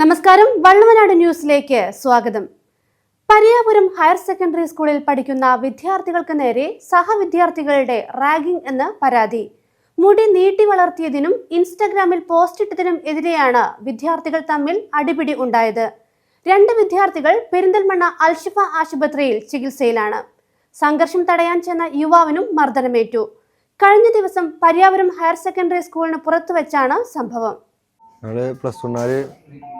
നമസ്കാരം വള്ളുവനാട് ന്യൂസിലേക്ക് സ്വാഗതം. പരിയാപുരം ഹയർ സെക്കൻഡറി സ്കൂളിൽ പഠിക്കുന്ന വിദ്യാർത്ഥികൾക്ക് നേരെ സഹവിദ്യാർത്ഥികളുടെ റാഗിംഗ് എന്ന് പരാതി. മുടി നീട്ടി വളർത്തിയതിനും ഇൻസ്റ്റഗ്രാമിൽ പോസ്റ്റിട്ടതിനും എതിരെയാണ് വിദ്യാർത്ഥികൾ തമ്മിൽ അടിപിടി ഉണ്ടായത്. രണ്ട് വിദ്യാർത്ഥികൾ പെരിന്തൽമണ്ണ അൽഷിഫ ആശുപത്രിയിൽ ചികിത്സയിലാണ്. സംഘർഷം തടയാൻ ചെന്ന യുവാവിനും മർദ്ദനമേറ്റു. കഴിഞ്ഞ ദിവസം പരിയാപുരം ഹയർ സെക്കൻഡറി സ്കൂളിന് പുറത്തു വെച്ചാണ് സംഭവം. ഞങ്ങൾ പ്ലസ് വണ്ണാർ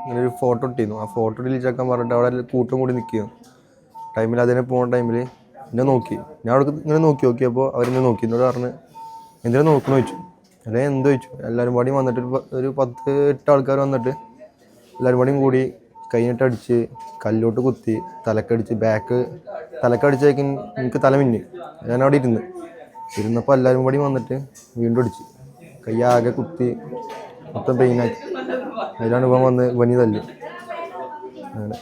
ഇങ്ങനെ ഒരു ഫോട്ടോ ഇട്ടിരുന്നു. ആ ഫോട്ടോ ഡിലീറ്റ് ആക്കാൻ പറഞ്ഞിട്ട് അവിടെ കൂട്ടം കൂടി നിൽക്കുക ടൈമിൽ അതിനെ പോകുന്ന ടൈമിൽ എന്നെ നോക്കി. ഞാൻ അവിടെ ഇങ്ങനെ നോക്കി നോക്കിയപ്പോൾ അവരെന്നെ നോക്കി. എന്നോട് പറഞ്ഞ് എന്തിനാ നോക്കണ? ചോദിച്ചു. അല്ലെ എന്ത്? ചോദിച്ചു. എല്ലാവരും പാടിയും വന്നിട്ട് ഒരു പത്ത് എട്ട് ആൾക്കാർ വന്നിട്ട് എല്ലാവരും പാടിയും കൂടി കൈനിട്ട് അടിച്ച് കല്ലോട്ട് കുത്തി തലക്കടിച്ച് ബാക്ക് തലക്കടിച്ചേക്ക് എനിക്ക് തല മിന്നി. ഞാൻ അവിടെ ഇരുന്ന്. ഇരുന്നപ്പോൾ എല്ലാവരും പാടിയും വന്നിട്ട് വീണ്ടും അടിച്ച്. കൈ ആകെ കുത്തി മൊത്തം പെയിനാക്കി അതിലാണ് ഇവൻ വന്ന് വനി തല്ല്. അങ്ങനെ.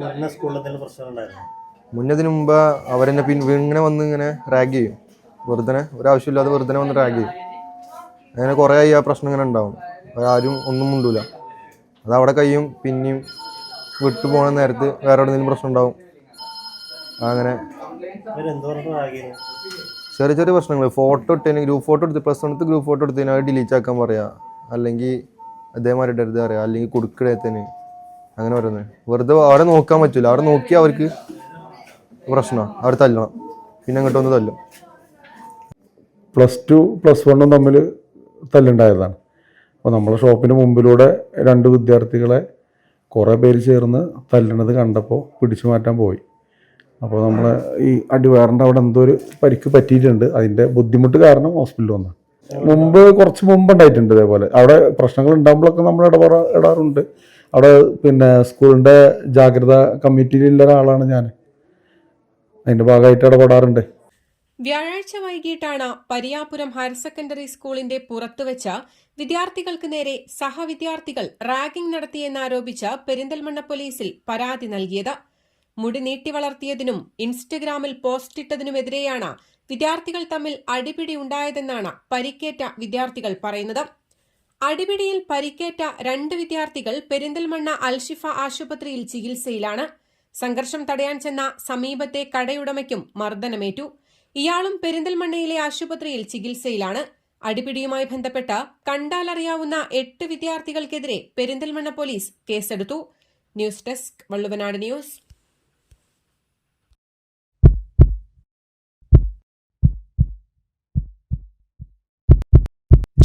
മുന്നേ സ്കൂളിൽ എന്തെങ്കിലും പ്രശ്നങ്ങളുണ്ടായിരുന്നു മുന്നേ ഇതിന് മുമ്പ് അവരെന്നെ പിൻ ഇങ്ങനെ വന്ന് ഇങ്ങനെ റാഗ് ചെയ്യും. വെറുതെ ഒരാവശ്യമില്ലാതെ വെറുതെ വന്ന് റാഗ് ചെയ്യും. അങ്ങനെ കുറേ ആയി ആ പ്രശ്നം ഇങ്ങനെ ഉണ്ടാവും. ആരും ഒന്നും മുണ്ടൂല. അത് അവിടെ കഴിയും പിന്നെയും വിട്ടു പോണ നേരത്ത് വേറെ എവിടെയെങ്കിലും പ്രശ്നം ഉണ്ടാവും. അങ്ങനെ. ചെറിയ ചെറിയ പ്രശ്നങ്ങൾ ഫോട്ടോ ഇട്ടേ ഗ്രൂപ്പ് ഫോട്ടോ എടുത്ത് പ്ലസ് വണ്ണത്ത് ഗ്രൂപ്പ് ഫോട്ടോ എടുത്തതിന് അത് ഡിലീറ്റ് ആക്കാൻ പറയാ. അല്ലെങ്കിൽ അതേമാതിരി ഇടരുത് അറിയാം അല്ലെങ്കിൽ തന്നെ. അങ്ങനെ പറയുന്നത്. വെറുതെ അവിടെ നോക്കാൻ പറ്റില്ല അവിടെ നോക്കിയാൽ അവർക്ക് പ്രശ്നമാണ് അവിടെ തല്ലണം. പിന്നെ അങ്ങോട്ട് വന്ന് തല്ലും. പ്ലസ് ടു പ്ലസ് വണ്ണും തമ്മിൽ തല്ലുണ്ടായതാണ്. അപ്പോൾ നമ്മളെ ഷോപ്പിന് മുമ്പിലൂടെ രണ്ട് വിദ്യാർത്ഥികളെ കുറേ പേര് ചേർന്ന് തല്ലണത് കണ്ടപ്പോൾ പിടിച്ചു മാറ്റാൻ പോയി. അപ്പോൾ നമ്മൾ ഈ അടിവാറിന്റെ അവിടെ എന്തോ ഒരു പരിക്ക് പറ്റിയിട്ടുണ്ട്. അതിന്റെ ബുദ്ധിമുട്ട് കാരണം ഹോസ്പിറ്റലിൽ വന്നു. മുമ്പ് കുറച്ച് മുമ്പ് ഉണ്ടായിട്ടുണ്ട് ഇതേപോലെ. അവിടെ പ്രശ്നങ്ങൾ ഉണ്ടാകുമ്പോഴൊക്കെ നമ്മൾ ഇടപെട ഇടാറുണ്ട്. അവിടെ പിന്നെ സ്കൂളിന്റെ ജാഗ്രത കമ്മിറ്റിയിലുള്ള ഒരാളാണ് ഞാൻ. അതിന്റെ ഭാഗമായിട്ട് ഇടപെടാറുണ്ട്. വ്യാഴാഴ്ച വൈകിട്ടാണ് പരിയാപുരം ഹയർ സെക്കൻഡറി സ്കൂളിന്റെ പുറത്തുവച്ച വിദ്യാർത്ഥികൾക്ക് നേരെ സഹവിദ്യാർത്ഥികൾ റാഗിംഗ് നടത്തിയെന്നാരോപിച്ച് പെരിന്തൽമണ്ണ പോലീസിൽ പരാതി നൽകിയത്. മുടി നീട്ടി വളർത്തിയതിനും ഇൻസ്റ്റഗ്രാമിൽ പോസ്റ്റിട്ടതിനുമെതിരെയാണ് വിദ്യാർത്ഥികൾ തമ്മിൽ അടിപിടി ഉണ്ടായതെന്നാണ് പരിക്കേറ്റ വിദ്യാർത്ഥികൾ പറയുന്നത്. അടിപിടിയിൽ പരിക്കേറ്റ രണ്ട് വിദ്യാർത്ഥികൾ പെരിന്തൽമണ്ണ അൽഷിഫ ആശുപത്രിയിൽ ചികിത്സയിലാണ്. സംഘർഷം തടയാൻ ചെന്ന സമീപത്തെ കടയുടമയ്ക്കും മർദ്ദനമേറ്റു. ഇയാളും പെരിന്തൽമണ്ണയിലെ ആശുപത്രിയിൽ ചികിത്സയിലാണ്. അടിപിടിയുമായി ബന്ധപ്പെട്ട് കണ്ടാലറിയാവുന്ന എട്ട് വിദ്യാർത്ഥികൾക്കെതിരെ പെരിന്തൽമണ്ണ പോലീസ് കേസെടുത്തു. News desk Valluvanad news.